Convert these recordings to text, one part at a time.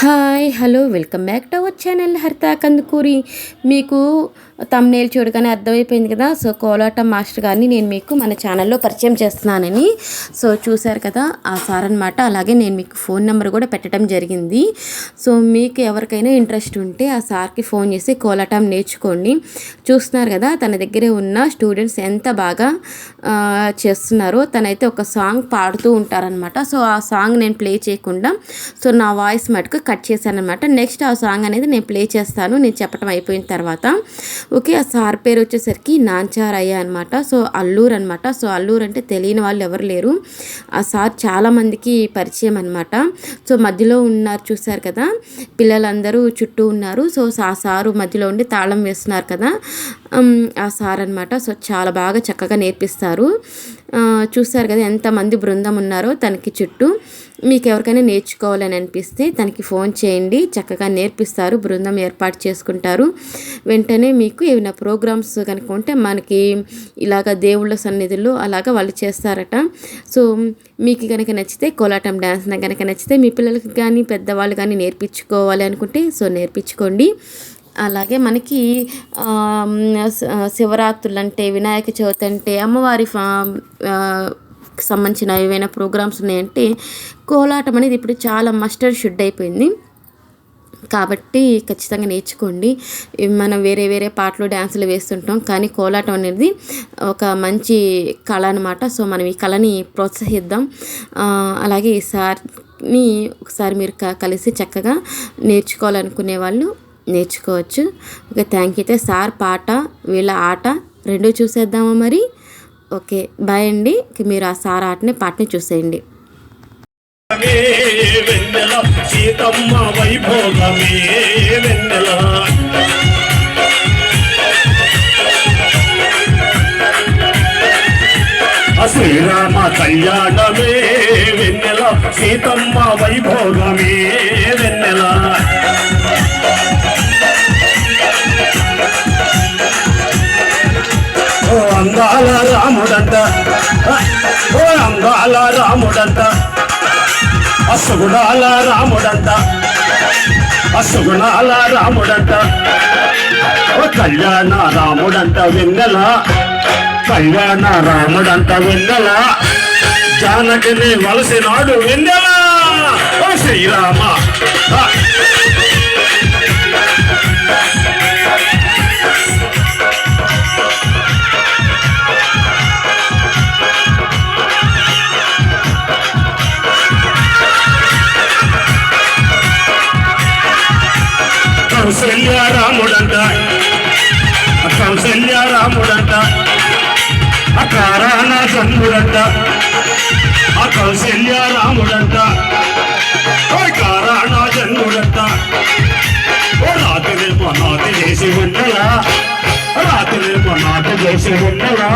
Hi hello welcome back to our channel Haritha Kandukuri. మీకు thumbnail చూడగానే అర్థమైపోయింది కదా? సో కోలాటం మాస్టర్ గారిని నేను మీకు మన ఛానల్లో పరిచయం చేస్తున్నానని. సో చూశారు కదా ఆ సార్ అనమాట అలాగే నేను మీకు ఫోన్ నెంబర్ కూడా పెట్టడం జరిగింది. సో మీకు ఎవరికైనా ఇంట్రెస్ట్ ఉంటే ఆ సార్కి ఫోన్ చేసి కోలాటం నేర్చుకోండి. చూస్తున్నారు కదా తన దగ్గరే ఉన్న స్టూడెంట్స్ ఎంత బాగా చేస్తున్నారో తనైతే ఒక సాంగ్ పాడుతూ ఉంటారనమాట సో ఆ సాంగ్ నేను ప్లే చేయకుండా సో నా వాయిస్ మటుకు కట్ చేశాను అనమాట నెక్స్ట్ ఆ సాంగ్ అనేది నేను ప్లే చేస్తాను. నేను చెప్పడం అయిపోయిన తర్వాత ఓకే ఆ సార్ పేరు వచ్చేసరికి నాంచారయ్య అనమాట సో అల్లూరు అనమాట సో అల్లూరు అంటే తెలియని వాళ్ళు ఎవరు లేరు. ఆ సార్ చాలామందికి పరిచయం అనమాట సో మధ్యలో ఉన్నారు చూశారు కదా పిల్లలందరూ చుట్టూ ఉన్నారు. సో ఆ సారు మధ్యలో ఉండి తాళం వేస్తున్నారు కదా. ఆ సార్ అనమాట సో చాలా బాగా చక్కగా నేర్పిస్తారు. చూస్తారు కదా ఎంతమంది బృందం ఉన్నారో తనకి చుట్టూ. మీకు ఎవరికైనా నేర్చుకోవాలని అనిపిస్తే తనకి ఫోన్ చేయండి. చక్కగా నేర్పిస్తారు. బృందం ఏర్పాటు చేసుకుంటారు. వెంటనే మీకు ఏమైనా ప్రోగ్రామ్స్ కనుక ఉంటే మనకి ఇలాగ దేవుళ్ళ సన్నిధులు అలాగ వాళ్ళు చేస్తారట. సో మీకు కనుక నచ్చితే కోలాటం డ్యాన్స్ నాకు కనుక నచ్చితే మీ పిల్లలకి కానీ పెద్దవాళ్ళు కానీ నేర్పించుకోవాలి అనుకుంటే సో నేర్పించుకోండి. అలాగే మనకి శివరాత్రులు అంటే వినాయక చవితి అంటే అమ్మవారి ఫా సంబంధించిన ఏవైనా ప్రోగ్రామ్స్ ఉన్నాయంటే కోలాటం అనేది ఇప్పుడు చాలా మస్టర్ షుడ్ అయిపోయింది. కాబట్టి ఖచ్చితంగా నేర్చుకోండి. మనం వేరే వేరే పాటలు డ్యాన్సులు వేస్తుంటాం. కానీ కోలాటం అనేది ఒక మంచి కళ అనమాట సో మనం ఈ కళని ప్రోత్సహిద్దాం. అలాగే ఈ సార్ని ఒకసారి మీరు కలిసి చక్కగా నేర్చుకోవాలనుకునే వాళ్ళు నేర్చుకోవచ్చు. ఓకే థ్యాంక్ యూ అయితే సార్ పాట వీళ్ళ ఆట రెండు చూసేద్దామా మరి? ఓకే బాయ్ అండి. మీరు ఆ సార్ ఆటని పాటని చూసేయండి. సీతమ్మ వైభోగమే వెన్నెల. శ్రీరామ కళ్యాణమే వెన్నెల సీతమ్మ వైభోగమే వెన్నెల. రాముడంట ఓ అందాల రాముడంట అసుగుణాల రాముడంట అసుగుణాల రాముడంట ఓ కళ్యాణ రాముడంట వెన్నెల. కళ్యాణ రాముడంట వెన్నెల. జానకిని వలసినాడు వెన్నెల. ఓ శ్రీరామ. రాముడంట. ఆ కౌసల్య రాముడంట. ఓ జన్ముడంట. ఓ రాత్రి నాటి చేసి ఉండలా రాత్రి నాటి చేసి ఉండలా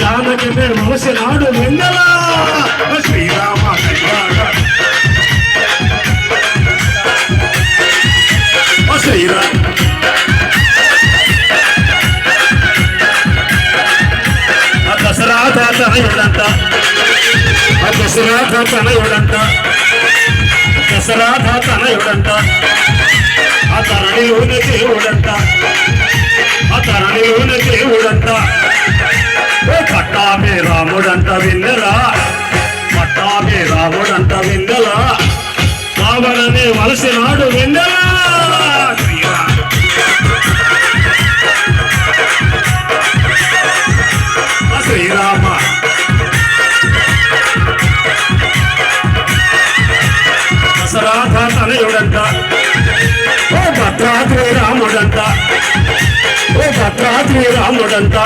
జానకి మోసినాడు విందలా శ్రీరామ కళ్యాణ. ఓ శ్రీరామ ఆ తనయుడంట దసరాధ తనయుడంట ఆ తరణిలోని దేవుడంట తనయుడంట ఓ భద్రాద్రి రాముడంట. ఓ భద్రాద్రి రాముడంట.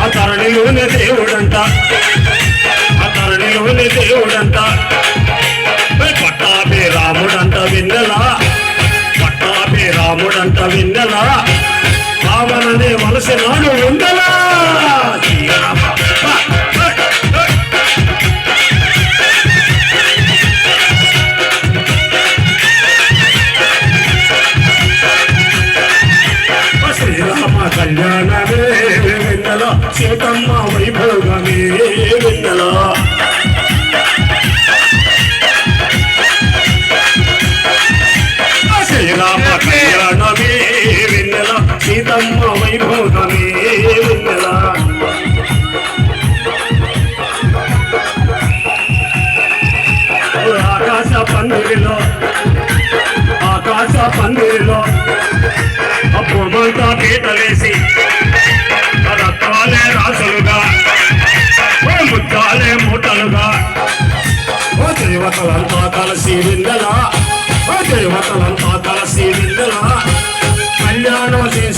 ఆ తరణిలోని దేవుడంట. ఆ తరణిలోని దేవుడంట. ఆకాశ పందిరిలో పీతలేసి పీటలేసి రత్నాలే రాసులుగా ఓ ముత్యాలే మూటలుగా. దేవతలంతా కలసి విందలా దేవతలంతా కలసి విందలా. కళ్యాణం చేశారట